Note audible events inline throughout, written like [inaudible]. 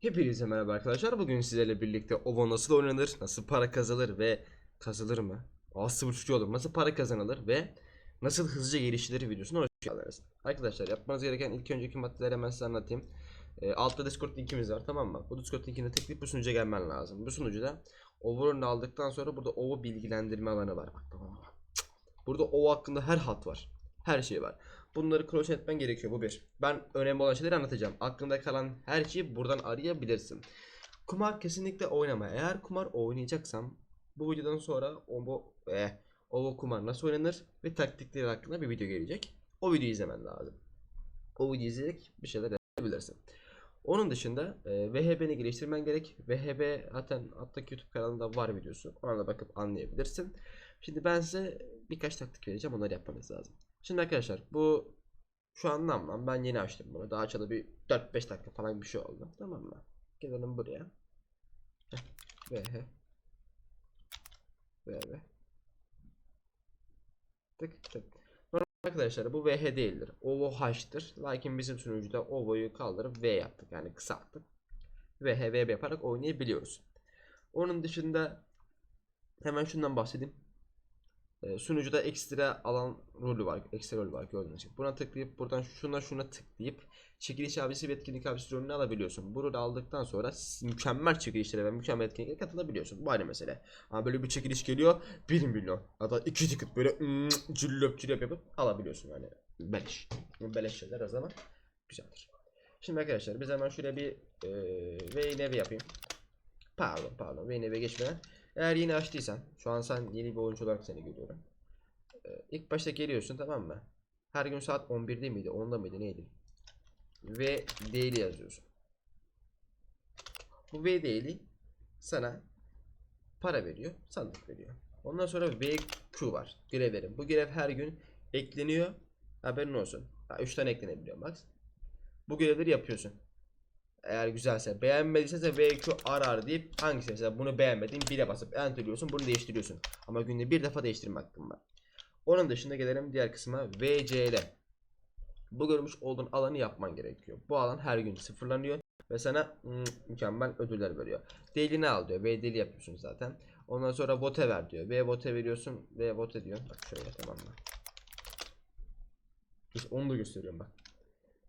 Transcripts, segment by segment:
Hepinize merhaba arkadaşlar. Bugün sizlerle birlikte OVO nasıl oynanır, nasıl para kazanılır ve kazanılır mı? Az buçukçu olur. Nasıl para kazanılır ve nasıl hızlıca geliştirilir videosuna hoş geldiniz. Arkadaşlar yapmanız gereken ilk önceki maddeleri hemen size anlatayım. E, altta Discord linkimiz var tamam mı? Bu Discord linkine tıklayıp bu sunucuya gelmen lazım. Bu sunucuda OVO'nu aldıktan sonra burada OVO bilgilendirme alanı var. Bak, bak. Burada OVO hakkında her hat var. Her şey var. Bunları cross etmen gerekiyor bu bir. Ben önemli olan şeyleri anlatacağım. Aklında kalan her şeyi buradan arayabilirsin. Kumar kesinlikle oynama. Eğer kumar oynayacaksam bu videodan sonra o bu eh, o kumar nasıl oynanır ve taktikleri hakkında bir video gelecek. O videoyu izlemen lazım. O videoyu izleyerek bir şeyler yapabilirsin. Onun dışında e, VHB'ni geliştirmen gerek. VHB zaten alttaki YouTube kanalında var videosu. Ona da bakıp anlayabilirsin. Şimdi ben size birkaç taktik vereceğim. Onları yapmanız lazım. Şimdi arkadaşlar bu şu an namlan ben yeni açtım bunu. Daha açalı bir 4-5 dakika falan bir şey oldu. Tamam mı? Gelelim buraya. Heh, VH VV Tık tık. Arkadaşlar bu VH değildir. OVO H'tır. Lakin bizim sunucuda OVO'yu kaldırıp V yaptık. Yani kısalttık. VH VB yaparak oynayabiliyoruz. Onun dışında hemen şundan bahsedeyim. E, sunucuda ekstra alan rolü var. Ekstra rolü var gördüğünüz gibi. Buna tıklayıp buradan şuna şuna tıklayıp çekiliş abisi ve etkinlik abisi rolünü alabiliyorsun. Bunu da aldıktan sonra mükemmel çekilişlere ve mükemmel etkinliklere katılabiliyorsun. Bu ayrı mesele. Ama böyle bir çekiliş geliyor 1 milyon. Hatta 2 ticket böyle mm, cüllöp cüllöp yapıp alabiliyorsun yani. Beleş. Beleş şeyler o zaman güzeldir. Şimdi arkadaşlar biz hemen şuraya bir e, VNV yapayım. Pardon pardon VNV geçmeden. Eğer yeni açtıysan şu an sen yeni bir oyuncu olarak seni görüyorum. Ee, ilk başta geliyorsun tamam mı? Her gün saat 11'de miydi? 10'da mıydı? Neydi? Ve daily yazıyorsun. Bu V daily sana para veriyor, sandık veriyor. Ondan sonra VQ var. Görevlerim. Bu görev her gün ekleniyor. Haberin olsun. 3 tane eklenebiliyor max. Bu görevleri yapıyorsun. Eğer güzelse beğenmediyse de VQ arar deyip hangisi mesela bunu beğenmedin bire basıp enterliyorsun bunu değiştiriyorsun. Ama günde bir defa değiştirme hakkın var. Onun dışında gelelim diğer kısma VCL. Bu görmüş olduğun alanı yapman gerekiyor. Bu alan her gün sıfırlanıyor ve sana mm, mükemmel ödüller veriyor. Daily'ni al diyor. V daily yapıyorsun zaten. Ondan sonra vote ver diyor. V vote veriyorsun. V vote diyor. Bak şöyle tamam mı? Onu da gösteriyorum bak.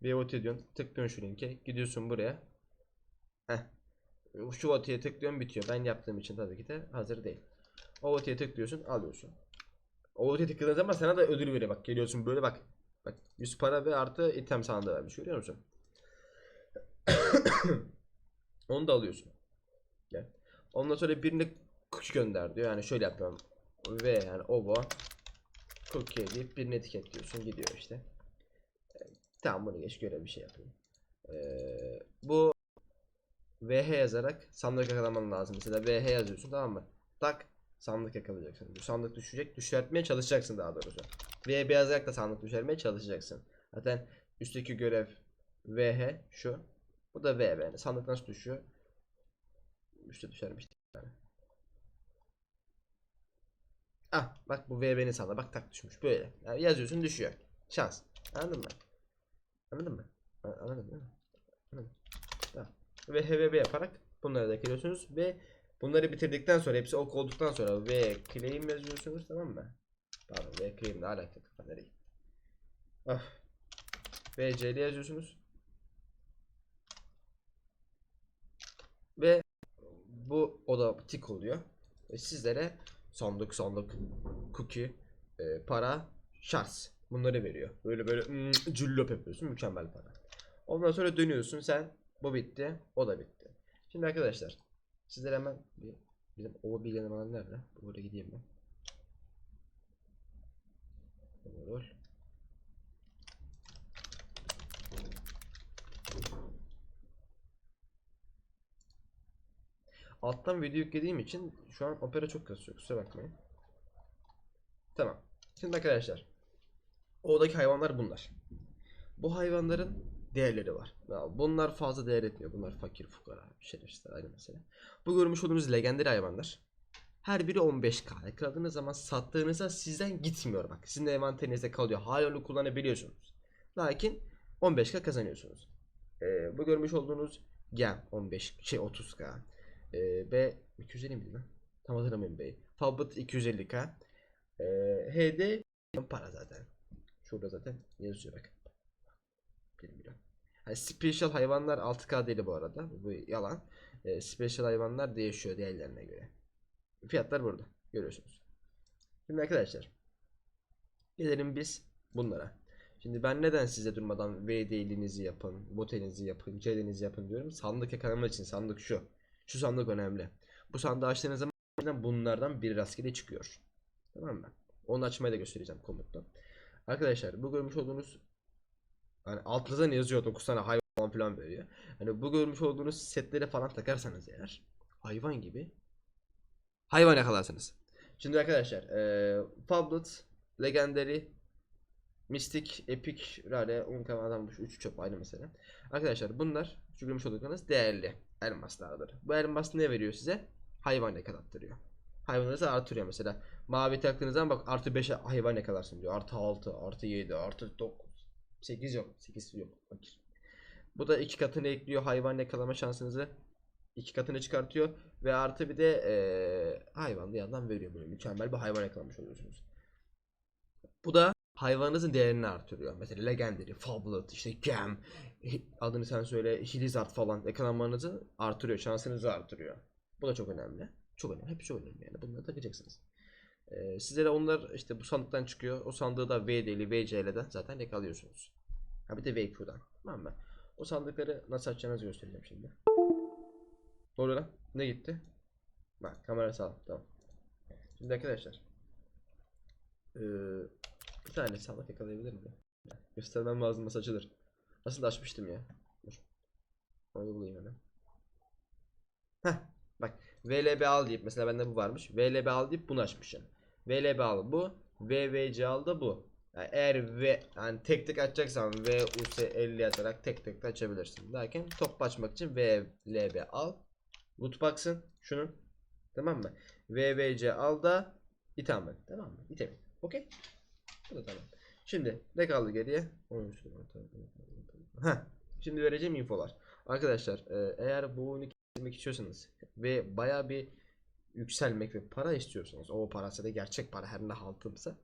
V vote diyorsun. Tıklıyorsun şu linke. Gidiyorsun buraya. Heh. Şu vote'ye tıklıyorsun bitiyor. Ben yaptığım için tabii ki de hazır değil. O vote'ye tıklıyorsun alıyorsun. O vote'ye tıkladığın zaman sana da ödül veriyor. Bak geliyorsun böyle bak. Bak 100 para ve artı item sana da vermiş görüyor musun? [coughs] Onu da alıyorsun. Gel. Ondan sonra birine kuş gönder diyor. Yani şöyle yapıyorum. Ve yani ovo cookie deyip birine etiketliyorsun gidiyor işte. Tamam bunu geç göre bir şey yapayım. Ee, bu VH yazarak sandık yakalaman lazım. Mesela VH yazıyorsun tamam mı? Tak sandık yakalayacaksın. Bu sandık düşecek. Düşürtmeye çalışacaksın daha doğrusu. VB yazarak da sandık düşürmeye çalışacaksın. Zaten üstteki görev VH şu. Bu da VB. Yani sandık nasıl düşüyor? Üstte düşermiş. Yani. Ah bak bu VB'nin sandığı. Bak tak düşmüş. Böyle. Yani yazıyorsun düşüyor. Şans. Anladın mı? Anladın mı? Anladın değil mi? Anladın. Tamam. Ve HVB yaparak bunları da ekliyorsunuz ve bunları bitirdikten sonra hepsi ok olduktan sonra ve claim yazıyorsunuz tamam mı? Pardon ve claim ne alaka kafa? Ah. Ve CL yazıyorsunuz. Ve bu oda tik oluyor. Ve sizlere sandık sandık cookie e, para şarj bunları veriyor. Böyle böyle mm, cüllop yapıyorsun mükemmel para. Ondan sonra dönüyorsun sen bu bitti o da bitti. Şimdi arkadaşlar sizlere hemen bir bizim o bilgilendirmeler nerede? Buraya gideyim ben. Rol. Alttan video yüklediğim için şu an opera çok kasıyor kusura bakmayın. Tamam. Şimdi arkadaşlar Oradaki hayvanlar bunlar. Bu hayvanların değerleri var. Bunlar fazla değer etmiyor. Bunlar fakir fukara şerefsizler aynı mesele. Bu görmüş olduğunuz legendary hayvanlar. Her biri 15k. Yakaladığınız zaman sattığınızda sizden gitmiyor bak. Sizin envanterinizde kalıyor. Hala onu kullanabiliyorsunuz. Lakin 15k kazanıyorsunuz. Ee, bu görmüş olduğunuz gem 15 şey 30k. Ee, B 250 miydi lan? Tam hatırlamıyorum B'yi. Fabot 250k. Ee, HD para zaten. Şurada zaten yazıyor bak. 1 milyon. Yani special hayvanlar 6k değil bu arada. Bu yalan. Ee, special hayvanlar değişiyor diğerlerine göre. Fiyatlar burada. Görüyorsunuz. Şimdi arkadaşlar. Gelelim biz bunlara. Şimdi ben neden size durmadan VD'linizi yapın, botelinizi yapın, CD'nizi yapın diyorum. Sandık yakalama için sandık şu. Şu sandık önemli. Bu sandığı açtığınız zaman bunlardan biri rastgele çıkıyor. Tamam mı? Onu açmayı da göstereceğim komutta. Arkadaşlar bu görmüş olduğunuz hani altınıza ne yazıyor 9 tane hayvan falan filan veriyor. Hani bu görmüş olduğunuz setlere falan takarsanız eğer hayvan gibi hayvan yakalarsınız. Şimdi arkadaşlar eee Fablet, Legendary, Mystic, Epic, Rare, Uncommon bu 3 çöp aynı mesela. Arkadaşlar bunlar şu görmüş olduklarınız değerli elmaslardır. Bu elmas ne veriyor size? Hayvan yakalattırıyor. Hayvanınızı artırıyor mesela. Mavi taktığınız zaman bak artı 5 hayvan yakalarsın diyor. Artı 6, artı 7, artı 9. 8 yok. 8 yok. Fakir. Bu da iki katını ekliyor. Hayvan yakalama şansınızı iki katını çıkartıyor. Ve artı bir de eee hayvan bir yandan veriyor böyle. Mükemmel bir hayvan yakalamış oluyorsunuz. Bu da hayvanınızın değerini artırıyor. Mesela Legendary, Fablet, işte Gem, adını sen söyle, Hilizard falan yakalanmanızı artırıyor. Şansınızı artırıyor. Bu da çok önemli. Çok önemli. Hep çok önemli yani. Bunları takacaksınız. Ee, sizlere onlar işte bu sandıktan çıkıyor. O sandığı da VD'li, VC'leden zaten yakalıyorsunuz. Ha bir de VQ'dan. Tamam mı? O sandıkları nasıl açacağınızı göstereceğim şimdi. Ne oluyor lan? Ne gitti? Bak kamera sağlam. Tamam. Şimdi arkadaşlar. Ee, bir tane sandık yakalayabilir miyim? Göstermem lazım nasıl açılır. Nasıl da açmıştım ya. Dur. Onu bulayım hemen. Heh. Bak. VLB al deyip mesela bende bu varmış. VLB al deyip bunu açmışım. VLB al bu. VVC al da bu. Yani eğer V yani tek tek açacaksan VUS 50 yazarak tek tek de açabilirsin. Derken top açmak için VLB al. Lootbox'ın şunun. Tamam mı? VVC al da itham Tamam mı? İtemin. Okey. Bu da tamam. Şimdi ne kaldı geriye? Heh. Şimdi vereceğim infolar. Arkadaşlar e, eğer bu kesmek istiyorsanız ve baya bir yükselmek ve para istiyorsanız o parası da gerçek para her ne haltımsa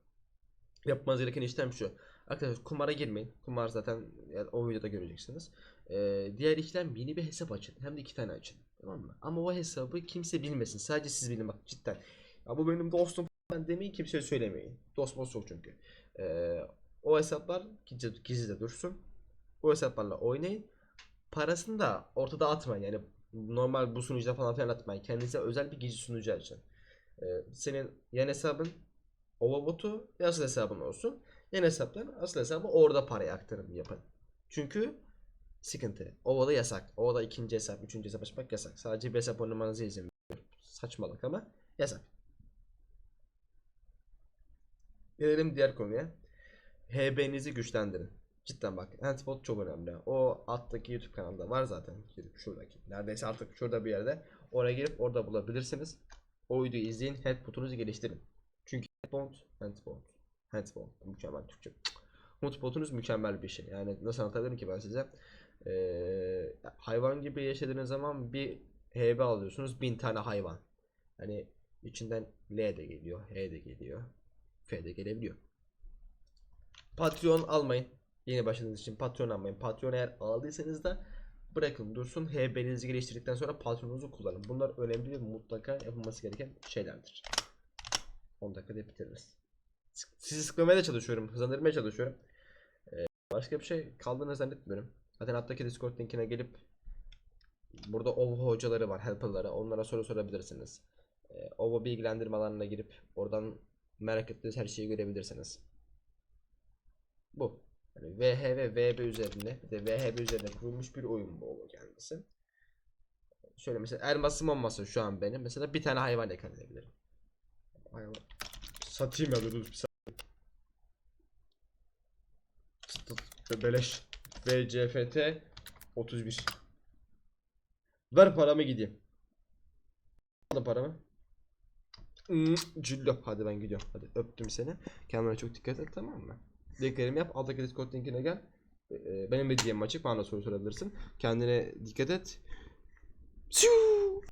yapmanız gereken işlem şu. Arkadaşlar kumara girmeyin. Kumar zaten yani o videoda göreceksiniz. E, diğer işlem yeni bir hesap açın. Hem de iki tane açın. Tamam mı? Ama o hesabı kimse bilmesin. Sadece siz bilin bak cidden. Ya bu benim dostum falan demeyin kimseye söylemeyin. Dost most yok çünkü. Ee, o hesaplar gizli, gizli dursun. O hesaplarla oynayın. Parasını da ortada atmayın. Yani normal bu sunucuda falan filan atmayın. Kendinize özel bir gizli sunucu açın. Ee, senin yan hesabın Ova botu ve asıl hesabın olsun. Yan hesaptan asıl hesabı orada paraya aktarım yapın. Çünkü sıkıntı. Ova'da yasak. Ova'da ikinci hesap, üçüncü hesap açmak yasak. Sadece bir hesap oynamanıza izin veriyor. Saçmalık ama yasak. Gelelim diğer konuya. HB'nizi güçlendirin. Cidden bak Handbot çok önemli. O alttaki YouTube kanalda var zaten. Girip şuradaki. Neredeyse artık şurada bir yerde. Oraya girip orada bulabilirsiniz. O videoyu izleyin. Handbot'unuzu geliştirin. Çünkü Handbot, Handbot, Handbot. Mükemmel Türkçe. Handbot'unuz mükemmel bir şey. Yani nasıl anlatabilirim ki ben size? Ee, hayvan gibi yaşadığınız zaman bir HB alıyorsunuz. Bin tane hayvan. Hani içinden L de geliyor, H de geliyor. F de gelebiliyor. Patreon almayın. Yeni başladığınız için Patreon almayın. Patreon eğer aldıysanız da bırakın dursun. HB'nizi geliştirdikten sonra Patreon'unuzu kullanın. Bunlar önemli ve mutlaka yapılması gereken şeylerdir. 10 dakikada bitiririz. Sizi sıkmamaya da çalışıyorum. Hızlandırmaya çalışıyorum. Ee, başka bir şey kaldığını zannetmiyorum. Zaten alttaki Discord linkine gelip burada OVO hocaları var, helperları. Onlara soru sorabilirsiniz. Ee, OVO bilgilendirme alanına girip oradan merak ettiğiniz her şeyi görebilirsiniz. Bu. Yani VH ve VB üzerinde bir de VHB üzerine kurulmuş bir oyun bu OVO kendisi. Şöyle mesela elmasım olmasa şu an benim mesela bir tane hayvan yakalayabilirim. Hayvan. Satayım ya dur bir saniye. Beleş. VCFT 31. Ver paramı gideyim. Alın paramı. Hmm, Cillo. Hadi ben gidiyorum. Hadi öptüm seni. Kendine çok dikkat et tamam mı? Dediklerimi yap. Alttaki Discord linkine gel. Ee, benim de DM'im açık bana soru sorabilirsin. Kendine dikkat et. Siu!